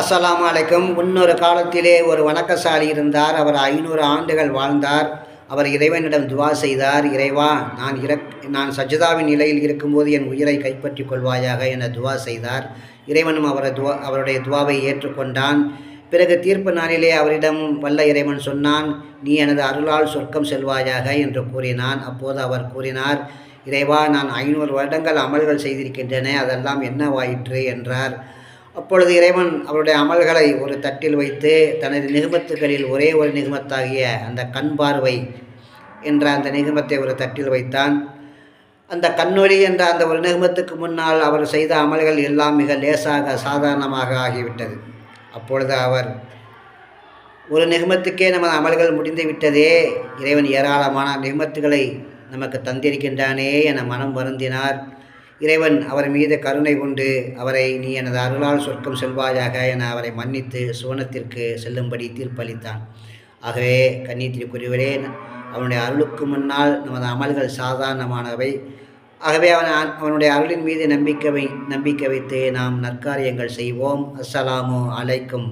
அஸ்லாம் அலைக்கும். முன்னொரு காலத்திலே ஒரு வணக்கசாலி இருந்தார். அவர் ஐநூறு ஆண்டுகள் வாழ்ந்தார். அவர் இறைவனிடம் துவா செய்தார். இறைவா நான் இறக் நான் சஜிதாவின் நிலையில் இருக்கும்போது என் உயிரை கைப்பற்றி கொள்வாயாக என துவா செய்தார். இறைவனும் அவரை துவா அவருடைய துவாவை ஏற்றுக்கொண்டான். பிறகு தீர்ப்பு நாளிலே அவரிடம் வல்ல இறைவன் சொன்னான் நீ எனது அருளால் சொர்க்கம் செல்வாயாக என்று கூறினான். அப்போது அவர் கூறினார் இறைவா நான் ஐநூறு வருடங்கள் அமல்கள் செய்திருக்கின்றன. அதெல்லாம் என்னவாயிற்று? என்றார். அப்பொழுது இறைவன் அவருடைய அமல்களை ஒரு தட்டில் வைத்து தனது நிகமத்துகளில் ஒரே ஒரு நிகமத்தாகிய அந்த கண் பார்வை என்ற அந்த நிகமத்தை ஒரு தட்டில் வைத்தான். அந்த கண்ணொளி என்ற அந்த ஒரு நிகமத்துக்கு முன்னால் அவர் செய்த அமல்கள் எல்லாம் மிக லேசாக சாதாரணமாக ஆகிவிட்டது. அப்பொழுது அவர் ஒரு நிகமத்துக்கே நமது அமல்கள் முடிந்து விட்டதே இறைவன் ஏராளமான நிகமத்துகளை நமக்கு தந்திருக்கின்றானே என மனம் வருந்தினார். இறைவன் அவர் மீது கருணை கொண்டு அவரை நீ எனது அருளால் சொர்க்கம் செல்வாயாக என அவரை மன்னித்து சுவனத்திற்கு செல்லும்படி தீர்ப்பளித்தான். ஆகவே கன்னித்திற்குரியவரே அவனுடைய அருளுக்கு முன்னால் நமது அமல்கள் சாதாரணமானவை. ஆகவே அவன் அவனுடைய அருளின் மீது நம்பிக்கை வை நம்பிக்கை வைத்து நாம் நற்காரியங்கள் செய்வோம். அஸ்ஸலாமு அலைக்கும்.